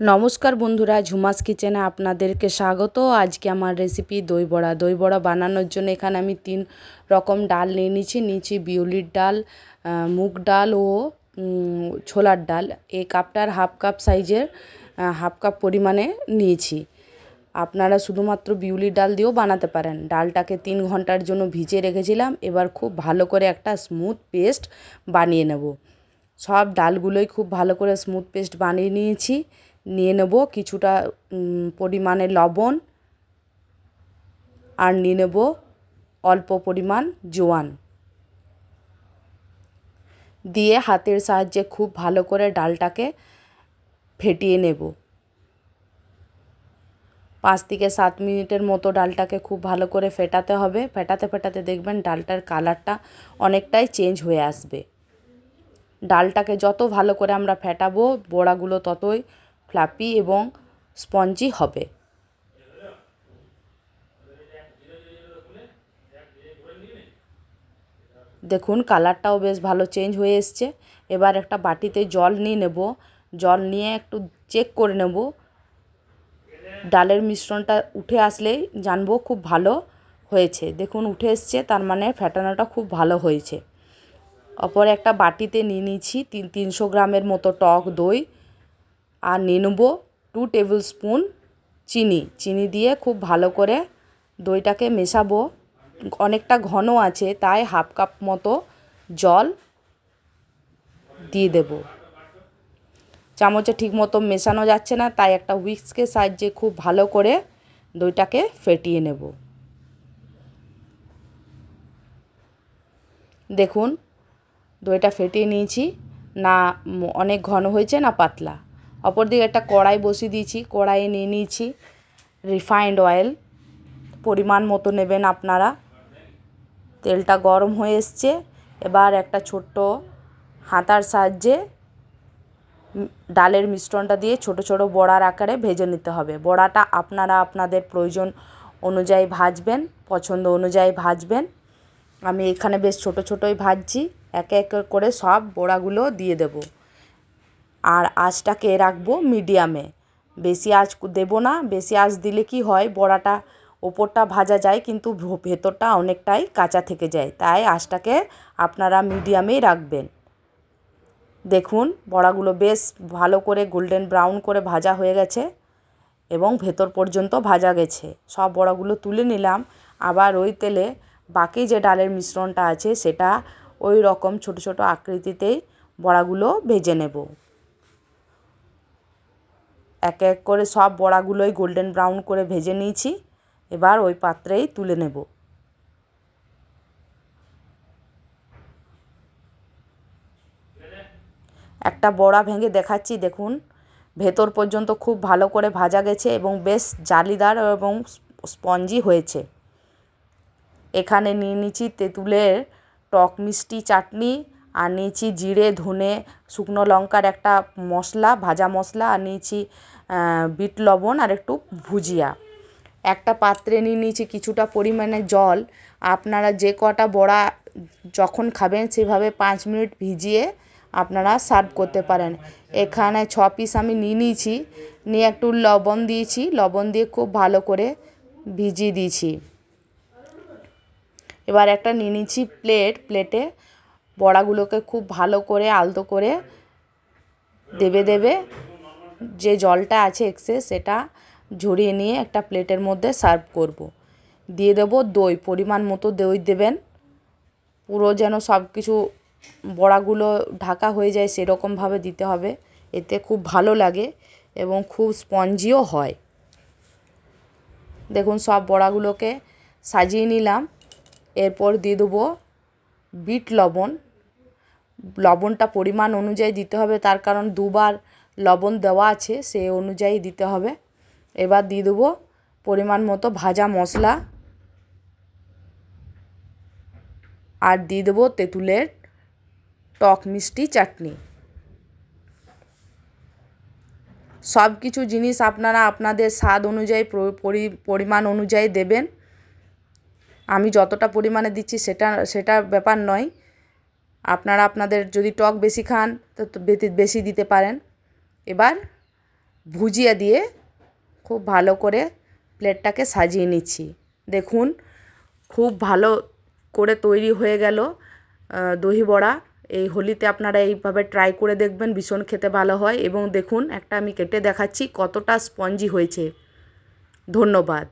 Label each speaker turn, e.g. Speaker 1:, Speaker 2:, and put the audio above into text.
Speaker 1: নমস্কার বন্ধুরা, ঝুমাস কিচেনে আপনাদেরকে স্বাগত। আজকে আমার রেসিপি দই বড়া। দই বড়া বানানোর জন্য এখানে আমি তিন রকম ডাল নিয়ে নিয়েছি। নিয়েছি বিউলির ডাল মুগ ডাল ও ছোলার ডাল। এই কাপটার হাফ কাপ সাইজের হাফ কাপ পরিমাণে নিয়েছি। আপনারা শুধুমাত্র বিউলির ডাল দিয়েও বানাতে পারেন। ডালটাকে তিন ঘণ্টার জন্য ভিজিয়ে রেখেছিলাম। এবার খুব ভালো করে একটা স্মুথ পেস্ট বানিয়ে নেব। সব ডালগুলোই খুব ভালো করে স্মুথ পেস্ট বানিয়ে নিয়েছি। নিয়ে নেব কিছুটা পরিমাণে লবণ আর নিয়ে নেব অল্প পরিমাণ জোয়ান। দিয়ে হাতের সাহায্যে খুব ভালো করে ডালটাকে ফেটিয়ে নেব। পাঁচ থেকে সাত মিনিটের মতো ডালটাকে খুব ভালো করে ফেটাতে হবে। ফেটাতে ফেটাতে দেখবেন ডালটার কালারটা অনেকটাই চেঞ্জ হয়ে আসবে। ডালটাকে যত ভালো করে আমরা ফেটাবো, বড়াগুলো ততই ফ্লাপি এবং স্পঞ্জি হবে। দেখুন, কালারটাও বেশ ভালো চেঞ্জ হয়ে এসছে। এবার একটা বাটিতে জল নিয়ে নেব। জল নিয়ে একটু চেক করে নেব। ডালের মিশ্রণটা উঠে আসলেই জানব খুব ভালো হয়েছে। দেখুন, উঠে এসছে, তার মানে ফেটানোটা খুব ভালো হয়েছে। অপর একটা বাটিতে নিয়ে নিয়েছি তিন তিনশো গ্রামের মতো টক দই। আর নিয়ে নেব টু টেবিল স্পুন চিনি। চিনি দিয়ে খুব ভালো করে দইটাকে মেশাবো। অনেকটা ঘন আছে, তাই হাফ কাপ মতো জল দিয়ে দেব। চামচে ঠিক মতো মেশানো যাচ্ছে না, তাই একটা উইক্সকে সাহায্যে খুব ভালো করে দইটাকে ফেটিয়ে নেব। দেখুন, দইটা ফেটিয়ে নিয়েছি। না, অনেক ঘন হয়েছে না পাতলা? অপরদিকে একটা কড়াই বসিয়ে দিয়েছি, কড়াইয়ে নিয়ে নিয়েছি রিফাইন্ড অয়েল পরিমাণ মতো নেবেন আপনারা। তেলটা গরম হয়ে এসছে, এবার একটা ছোট্ট হাতার সাহায্যে ডালের মিশ্রণটা দিয়ে ছোট ছোট বড়ার আকারে ভেজে নিতে হবে। বড়াটা আপনারা আপনাদের প্রয়োজন অনুযায়ী ভাজবেন, পছন্দ অনুযায়ী ভাজবেন। আমি এখানে বেশ ছোট ছোটোই ভাজছি, একে একে করে সব বড়াগুলো দিয়ে দেব। আর আঁচটাকে রাখব মিডিয়ামে। বেশি আঁচ দেবো না, বেশি আঁচ দিলে কি হয়, বড়াটা ওপরটা ভাজা যায়, কিন্তু ভেতরটা অনেকটাই কাঁচা থেকে যায়। তাই আঁচটাকে আপনারা মিডিয়ামেই রাখবেন। দেখুন, বড়াগুলো বেশ ভালো করে গোল্ডেন ব্রাউন করে ভাজা হয়ে গেছে এবং ভেতর পর্যন্ত ভাজা গেছে। সব বড়াগুলো তুলে নিলাম। আবার ওই তেলে বাকি যে ডালের মিশ্রণটা আছে, সেটা ওই রকম ছোট ছোট আকৃতিতেই বড়াগুলো ভেজে নেব। এক এক করে সব বড়াগুলোই গোল্ডেন ব্রাউন করে ভেজে নিয়েছি। এবার ওই পাত্রেই তুলে নেব। একটা বড়া ভেঙে দেখাচ্ছি, দেখুন। ভেতর পর্যন্ত খুব ভালো করে ভাজা গেছে এবং বেশ জালিদার এবং স্পঞ্জি হয়েছে। এখানে নিয়ে নিচ্ছি তেঁতুলের টক মিষ্টি চাটনি আর নিয়েছি জিরে, ধনে, শুকনো লঙ্কার একটা মশলা, ভাজা মশলা, আর নিয়েছি বিট লবণ আর একটু ভুজিয়া। একটা পাত্রে নিয়ে নিয়েছি কিছুটা পরিমাণে জল। আপনারা যে কটা বড়া যখন খাবেন সেভাবে পাঁচ মিনিট ভিজিয়ে আপনারা সার্ভ করতে পারেন। এখানে ছ পিস আমি নিয়ে নিয়েছি। নিয়ে একটু লবণ দিয়েছি। লবণ দিয়ে খুব ভালো করে ভিজিয়ে দিয়েছি। এবার একটা নিয়ে নিয়েছি প্লেট। প্লেটে বড়াগুলোকে খুব ভালো করে, আলতো করে দেবে দেবে। যে জলটা আছে এক্সেস সেটা ঝরিয়ে নিয়ে একটা প্লেটের মধ্যে সার্ভ করব। দিয়ে দেবো দই, পরিমাণ মতো দই দেবেন। পুরো যেন সব কিছু বড়াগুলো ঢাকা হয়ে যায় সেরকমভাবে দিতে হবে। এতে খুব ভালো লাগে এবং খুব স্পঞ্জিও হয়। দেখুন, সব বড়াগুলোকে সাজিয়ে নিলাম। এরপর দিয়ে দেবো বিট লবণ। লবণটা পরিমাণ অনুযায়ী দিতে হবে, তার কারণ দুবার লবণ দেওয়া আছে, সে অনুযায়ী দিতে হবে। এবার দিয়ে দেবো পরিমাণ মতো ভাজা মশলা। আর দিয়ে দেবো তেঁতুলের টক মিষ্টি চাটনি। সব কিছু জিনিস আপনারা আপনাদের স্বাদ অনুযায়ী পরিমাণ অনুযায়ী দেবেন। আমি যতটা পরিমাণে দিচ্ছি সেটা সেটা ব্যাপার নয়। আপনারা আপনাদের যদি টক বেশি খান, তো বেশি দিতে পারেন। এবার ভুজিয়া দিয়ে খুব ভালো করে প্লেটটাকে সাজিয়ে নিচ্ছি। দেখুন, খুব ভালো করে তৈরি হয়ে গেল দহি বড়া। এই হোলিতে আপনারা এইভাবে ট্রাই করে দেখবেন, ভীষণ খেতে ভালো হয়। এবং দেখুন, একটা আমি কেটে দেখাচ্ছি কতটা স্পঞ্জি হয়েছে। ধন্যবাদ।